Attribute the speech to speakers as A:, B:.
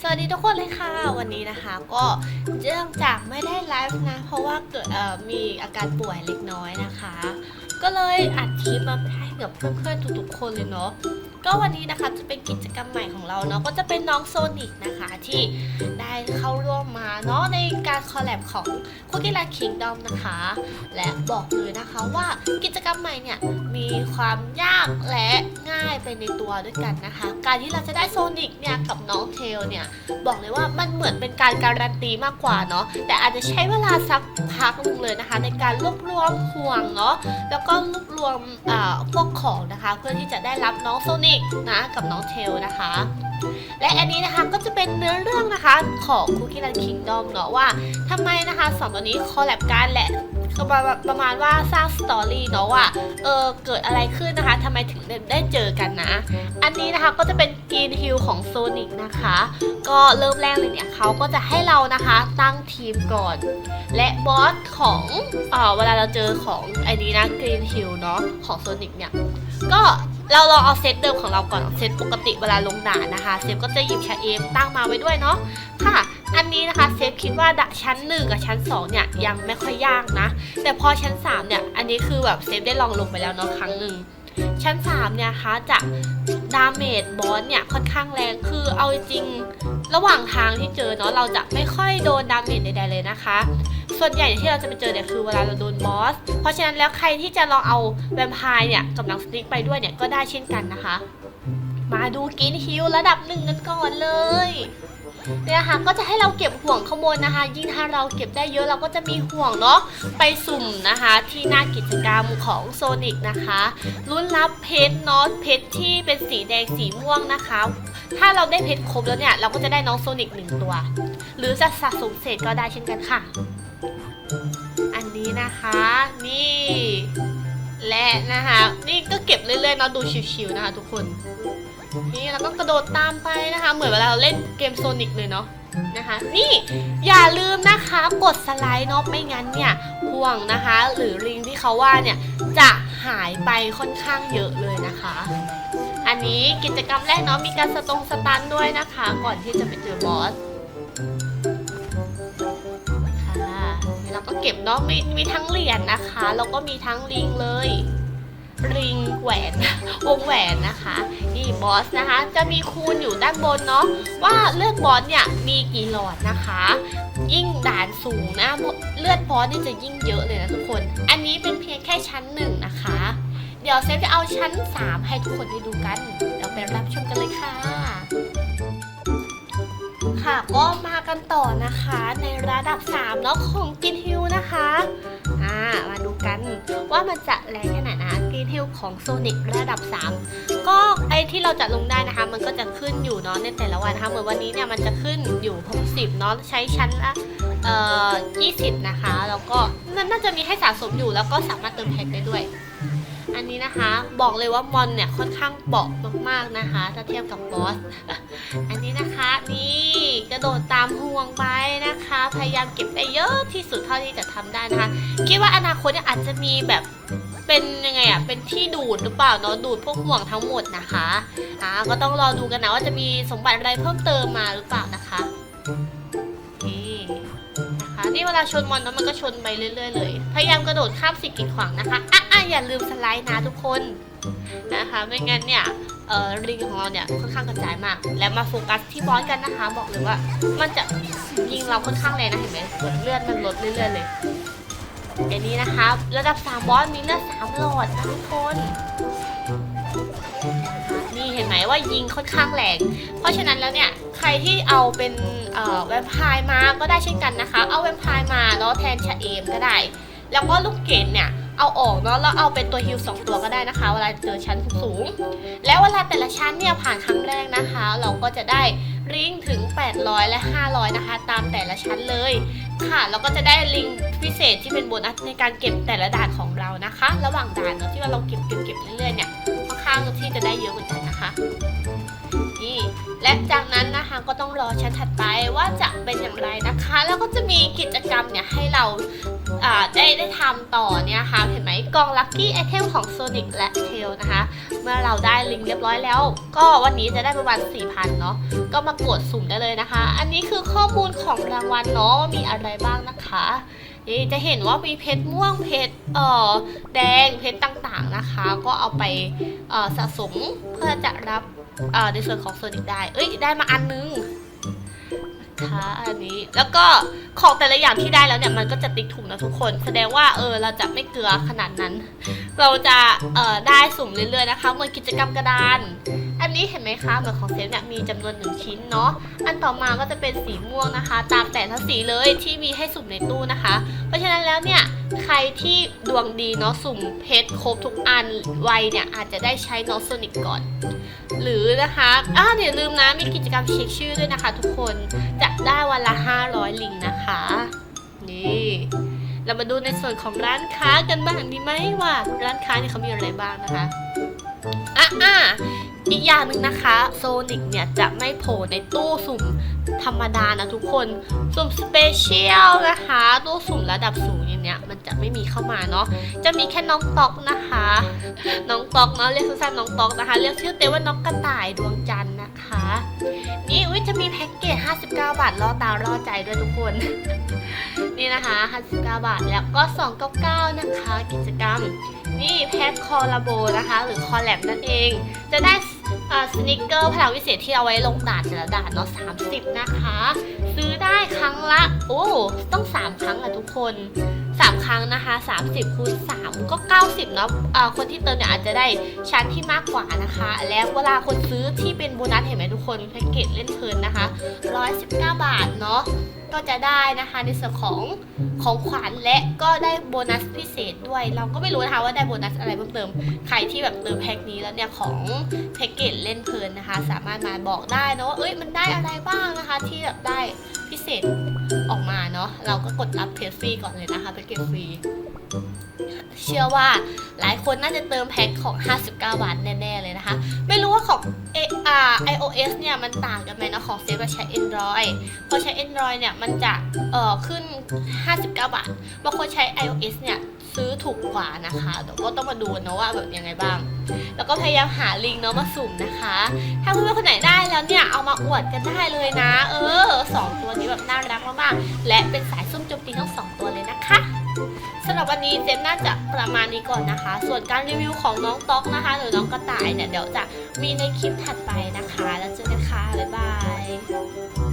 A: สวัสดีทุกคนเลยค่ะ วันนี้นะคะก็เนื่องจากไม่ได้ไลฟ์นะ เพราะว่าเกิดมีอาการป่วยเล็กน้อยนะคะ ก็เลยอัดคลิปมาให้กับเพื่อนๆทุกๆคนเลยเนาะ ก็วันนี้นะคะจะเป็นกิจกรรมใหม่ของเราเนาะก็จะเป็นน้องโซนิกนะคะที่ได้เข้าร่วมมาเนาะในการคอลแลบของคุกกี้แลคิงดอมนะคะ และบอกเลยนะคะว่ากิจกรรมใหม่เนี่ยมีความยากและ ง่ายไปในตัวด้วยกันนะคะ การที่เราจะได้โซนิกเนี่ยกับน้องเทลเนี่ยบอกเลยว่ามันเหมือนเป็นการการันตีมากกว่าเนาะแต่อาจจะใช้เวลาสักพักหนึงเลยนะคะ ในการรวบรวมห่วงเนาะแล้วก็รวบรวมอ่าพวกของนะคะ เพื่อที่จะได้รับน้องโซนิกนะกับน้องเทลนะคะและอันนี้นะคะก็จะเป็นเนื้อเรื่องนะคะของ Cookie Run Kingdom เนาะว่าทำไมนะคะสองตัวนี้คอลแลบกันแหละ ก็ประมาณประมาณว่าสร้างสตอรี่เนาะว่าเออเกิดอะไรขึ้นนะคะทำไมถึงได้เจอกันนะ อันนี้นะคะก็จะเป็นกรีนฮิลของโซนิกนะคะ ก็เริ่มแรกเลยเนี่ยเขาก็จะให้เรานะคะตั้งทีมก่อน และบอสของเออเวลาเราเจอของไอ้นี้นะกรีนฮิลเนาะของโซนิกเนี่ยก็เราลองเอาเซตเดิมของเราก่อนเซตปกติเวลาลงด่านนะคะ เซฟก็จะหยิบแคเอมตั้งมาไว้ด้วยเนาะค่ะ อันนี้นะคะเซฟคิดว่าดะชั้น1กับชั้น2เนี่ยยังไม่ค่อยยากนะ แต่พอชั้น3เนี่ยอันนี้คือแบบเซฟได้ลองลงไปแล้วเนาะครั้งหนึ่งชั้น3เนี่ยคะจะดาเมจบอสเนี่ยค่อนข้างแรงคือเอาจริงระหว่างทางที่เจอเนาะเราจะไม่ค่อยโดนดาเมจใดๆเลยนะคะ ส่วนใหญ่ที่เราจะไปเจอเนี่ยคือเวลาเราโดนบอส เพราะฉะนั้นแล้วใครที่จะลองเอาแวมไพร์เนี่ยกับหนังสติ๊กไปด้วยเนี่ยก็ได้เช่นกันนะคะ มาดูกินฮิลระดับหนึ่งกันก่อนเลย เนี่ยนะคะก็จะให้เราเก็บห่วงขโมยนะคะ ยิ่งถ้าเราเก็บได้เยอะเราก็จะมีห่วงเนาะไปสุ่มนะคะ ที่หน้ากิจกรรมของโซนิกนะคะลุ้นรับเพชรเนาะเพชรที่เป็นสีแดงสีม่วงนะคะ ถ้าเราได้เพชรครบแล้วเนี่ยเราก็จะได้น้องโซนิกหนึ่งตัว หรือจะสะสมเศษก็ได้เช่นกันค่ะ อันนี้นะคะ นี่ และนะคะนี่ก็เก็บเรื่อยๆเนาะดูชิวๆนะคะทุกคน นี่แล้วก็กระโดดตามไปนะคะ เหมือนเวลาเราเล่นเกมโซนิกเลยเนาะนะคะ นี่อย่าลืมนะคะกดสไลด์เนาะไม่งั้นเนี่ยห่วงนะคะ หรือลิงที่เขาว่าเนี่ยจะหายไปค่อนข้างเยอะเลยนะคะ อันนี้กิจกรรมแรกเนาะมีการสตรงสตันด้วยนะคะ ก่อนที่จะไปเจอบอส เก็บเนาะมีมีทั้งเหรียญนะคะแล้วก็มีทั้งลิงเลยริงแหวนวงแหวนนะคะนี่บอสนะคะ จะมีคูณอยู่ด้านบนเนาะว่าเลือดบอสเนี่ยมีกี่หลอดนะคะ ยิ่งด่านสูงนะเลือดบอสนี่จะยิ่งเยอะเลยนะทุกคน อันนี้เป็นเพียงแค่ชั้นหนึ่งนะคะ เดี๋ยวเซฟจะเอาชั้น 3 ให้ทุกคนได้ดูกัน เดี๋ยวไปรับชมกันเลยค่ะ ค่ะก็มา กันต่อนะคะ ในระดับ3เนาะของกินฮิลนะคะอ่ามาดูกันว่ามันจะแรงแค่ไหนนะกินฮิลของโซนิกระดับ 3 ก็ไอที่เราจะลงได้นะคะ มันก็จะขึ้นอยู่เนาะในแต่ละวันนะคะเหมือนวันนี้เนี่ยมันจะขึ้นอยู่ 60เนาะใช้ชั้นละเอ่อ20 นะคะ แล้วก็มันน่าจะมีให้สะสมอยู่แล้วก็สามารถเติมแพ็คได้ด้วย อันนี้นะคะ บอกเลยว่ามอนเนี่ยค่อนข้างเบาะมากๆนะคะ ถ้าเทียบกับบอส อันนี้นะคะนี่กระโดดตามห่วงไปนะคะ พยายามเก็บได้เยอะที่สุดเท่าที่จะทำได้นะคะ คิดว่าอนาคตเนี่ยอาจจะมีแบบเป็นยังไงอะเป็นที่ดูดหรือเปล่าเนาะดูดพวกห่วงทั้งหมดนะคะอ่าก็ต้องรอดูกันนะว่าจะมีสมบัติอะไรเพิ่มเติมมาหรือเปล่านะคะ นี่เวลาชนมอนแล้วมันก็ชนไปเรื่อยๆเลย พยายามกระโดดข้ามสิ่งกีดขวางนะคะอะอะอย่าลืมสไลด์นะทุกคนนะคะ ไม่งั้นเนี่ยเอ่อลิงของเราเนี่ยค่อนข้างกระจายมาก และมาโฟกัสที่บอสกันนะคะ บอกเลยว่า มันจะยิงเราค่อนข้างแรงนะเห็นไหมเลือดมันลดเรื่อยๆเลยอันนี้นะคะระดับ3บอสมีเลือด3หลอดนะทุกคน ไหมว่ายิงค่อนข้างแรง เพราะฉะนั้นแล้วเนี่ยใครที่เอาเป็นเอ่อแวมพร์มาก็ได้เช่นกันนะคะ เอาแวมพร์มาเนาะแทนชะเอมก็ได้ แล้วก็ลูกเกดเนี่ยเอาออกเนาะแล้วเอาเป็นตัวฮิลสองตัวก็ได้นะคะ เวลาเจอชั้นสูง แล้วเวลาแต่ละชั้นเนี่ยผ่านครั้งแรกนะคะ เราก็จะได้ริงถึง 800 และ 500 นะคะ ตามแต่ละชั้นเลยค่ะแล้วก็จะได้ลิงพิเศษที่เป็นโบนัสในการเก็บแต่ละด่านของเรานะคะ ระหว่างด่านเนาะที่ว่าเราเก็บเก็บเก็บเรื่อยๆเนี่ยค่อนข้างที่จะได้เยอะเหมือนกันนะ คะนี่และจากนั้นนะคะก็ต้องรอชั้นถัดไปว่าจะเป็นอย่างไรนะคะ แล้วก็จะมีกิจกรรมเนี่ยให้เราได้ได้ทำต่อเนี่ยค่ะเห็นไหมกองลัคกี้ไอเทมของ Sonic และ Tail นะคะ เมื่อเราได้ลิงเรียบร้อยแล้ว ก็วันนี้จะได้ประมาณ4,000 เนาะก็มากดสุ่มได้เลยนะคะ อันนี้คือข้อมูลของรางวัลเนาะว่ามีอะไรบ้างนะคะ นี่จะเห็นว่ามีเพชรม่วงเพชรเอ่อแดงเพชรต่างๆนะคะ ก็เอาไปเอ่อสะสมเพื่อจะรับเอ่อในส่วนของโซนิกได้ เอ้ยได้มาอันนึงนะคะอันนี้แล้วก็ของแต่ละอย่างที่ได้แล้วเนี่ยมันก็จะติ๊กถูกนะทุกคน แสดงว่าเออเราจะไม่เกลือขนาดนั้น เราจะเอ่อได้สุ่มเรื่อยๆนะคะเหมือนกิจกรรมกระดาน อันนี้เห็นไหมคะเหมือนของเซฟเนี่ยมีจำนวนหนึ่งชิ้นเนาะ อันต่อมาก็จะเป็นสีม่วงนะคะ ตามแต่ละสีเลยที่มีให้สุ่มในตู้นะคะ เพราะฉะนั้นแล้วเนี่ยใครที่ดวงดีเนาะสุ่มเพชรครบทุกอันไวเนี่ยอาจจะได้ใช้นอสโซนิกก่อน หรือนะคะอ่าเดี๋ยวลืมนะมีกิจกรรมเช็คชื่อด้วยนะคะ ทุกคนจะได้วันละ 500 ลิงนะคะ นี่เรามาดูในส่วนของร้านค้ากันบ้างดีไหมว่า ร้านค้าเนี่ยเขามีอะไรบ้างนะคะอะอะ อีกอย่างหนึ่งนะคะโซนิกเนี่ยจะไม่โผล่ในตู้สุ่มธรรมดานะทุกคน สุ่มสเปเชียลนะคะ ตู้สุ่มระดับสูงอย่างเนี้ยมันจะไม่มีเข้ามาเนาะจะมีแค่น้องตอกนะคะ น้องตอกเนาะเรียกสั้นๆน้องตอกนะคะ เรียกชื่อเต็มว่าน้องกระต่ายดวงจันทร์นะคะ นี่อุ้ยจะมีแพ็กเกจ 59 บาทล่อตาล่อใจด้วยทุกคน นี่นะคะ59บาทแล้วก็ 299 นะคะ กิจกรรม นี่แพ็คคอลลาโบนะคะ หรือคอลแลบนั่นเองจะได้ สนิกเกอร์พลังวิเศษที่เอาไว้ลงดานแต่ละดานเนาะ30นะคะ ซื้อได้ครั้งละ โอ้ต้อง3ครั้งอะทุกคน3ครั้งนะคะ30คูณ3ก็90เนาะะคนที่เติมเนี่ยอาจจะได้ชั้นที่มากกว่านะคะ แล้วเวลาคนซื้อที่เป็นโบนัสเห็นไหมทุกคนแพ็กเกจเล่นเพลินนะคะ119บาทเนาะ ก็จะได้นะคะในส่วนของของขวัญและก็ได้โบนัสพิเศษด้วย เราก็ไม่รู้นะคะว่าได้โบนัสอะไรเพิ่มเติม ใครที่แบบเติมแพ็คนี้แล้วเนี่ยของแพ็กเกจเล่นเพลินนะคะ สามารถมาบอกได้นะว่าเอ้ยมันได้อะไรบ้างนะคะ ที่แบบได้พิเศษออกมาเนาะเราก็กดรับเพจฟรีก่อนเลยนะคะแพ็กเกจฟรี เชื่อว่าหลายคนน่าจะเติมแพ็คของ 59 บาทแน่ ๆ เลยนะคะ ไม่รู้ว่าของ A R iOS เนี่ย มันต่างกันไหมนะของเซฟกับใช้ Android พอใช้ Android เนี่ย มันจะเอ่อขึ้น 59 บาทบางคนใช้ iOS เนี่ย ซื้อถูกกว่านะคะแต่ก็ต้องมาดูนะว่าแบบยังไงบ้าง แล้วก็พยายามหาลิงก์เนาะมาสุ่มนะคะ ถ้าเพื่อนๆคนไหนได้แล้วเนี่ย เอามาอวดกันได้เลยนะ เออสองตัวนี้แบบน่ารักมากๆและเป็นสายซุ่มโจมตีทั้งสองตัวเลยนะคะำหรับวันนี้เจมน่าจะประมาณนี้ก่อนนะคะ ส่วนการรีวิวของน้องต๊อกนะคะ หรือน้องกระต่ายเนี่ยเดี๋ยวจะมีในคลิปถัดไปนะคะ แล้วเจอกันค่ะบ๊ายบาย